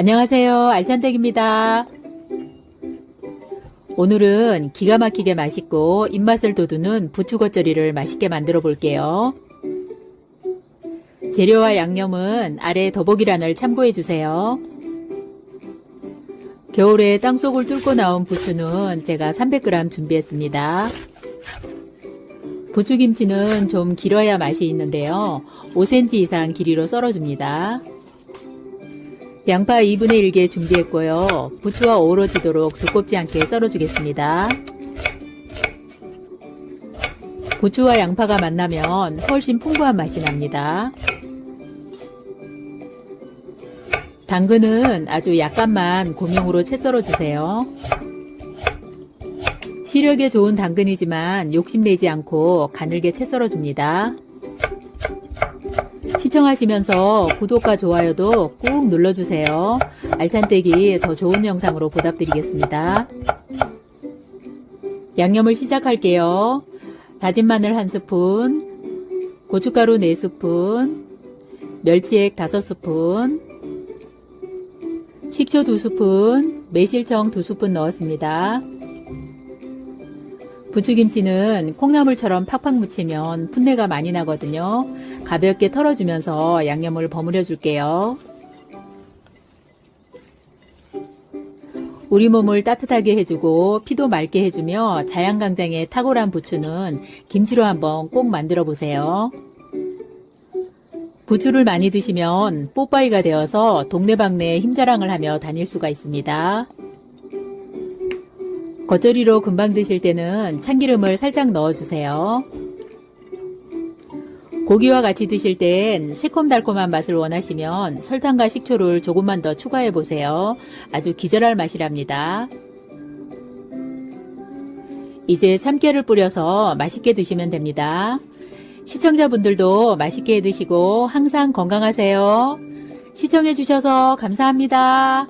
안녕하세요. 알찬댁입니다. 오늘은 기가 막히게 맛있고 입맛을 돋우는 부추 겉절이를 맛있게 만들어 볼게요. 재료와 양념은 아래 더보기란을 참고해 주세요. 겨울에 땅속을 뚫고 나온 부추는 제가 300g 준비했습니다. 부추김치는 좀 길어야 맛이 있는데요. 5cm 이상 길이로 썰어줍니다. 양파 2분의 1개 준비했고요. 부추와 어우러지도록 두껍지 않게 썰어주겠습니다. 부추와 양파가 만나면 훨씬 풍부한 맛이 납니다. 당근은 아주 약간만 고명으로 채 썰어주세요. 시력에 좋은 당근이지만 욕심내지 않고 가늘게 채 썰어줍니다. 시청하시면서 구독과 좋아요도 꾹 눌러주세요. 알찬 떼기 더 좋은 영상으로 보답드리겠습니다. 양념을 시작할게요. 다진 마늘 1스푼, 고춧가루 4스푼, 멸치액 5스푼, 식초 2스푼, 매실청 2스푼 넣었습니다. 부추김치는 콩나물처럼 팍팍 묻히면 풋내가 많이 나거든요. 가볍게 털어주면서 양념을 버무려 줄게요. 우리 몸을 따뜻하게 해주고 피도 맑게 해주며 자양강장의 탁월한 부추는 김치로 한번 꼭 만들어 보세요. 부추를 많이 드시면 뽀빠이가 되어서 동네방네 힘자랑을 하며 다닐 수가 있습니다. 겉절이로 금방 드실 때는 참기름을 살짝 넣어주세요. 고기와 같이 드실 땐 새콤달콤한 맛을 원하시면 설탕과 식초를 조금만 더 추가해 보세요. 아주 기절할 맛이랍니다. 이제 참깨를 뿌려서 맛있게 드시면 됩니다. 시청자분들도 맛있게 드시고 항상 건강하세요. 시청해 주셔서 감사합니다.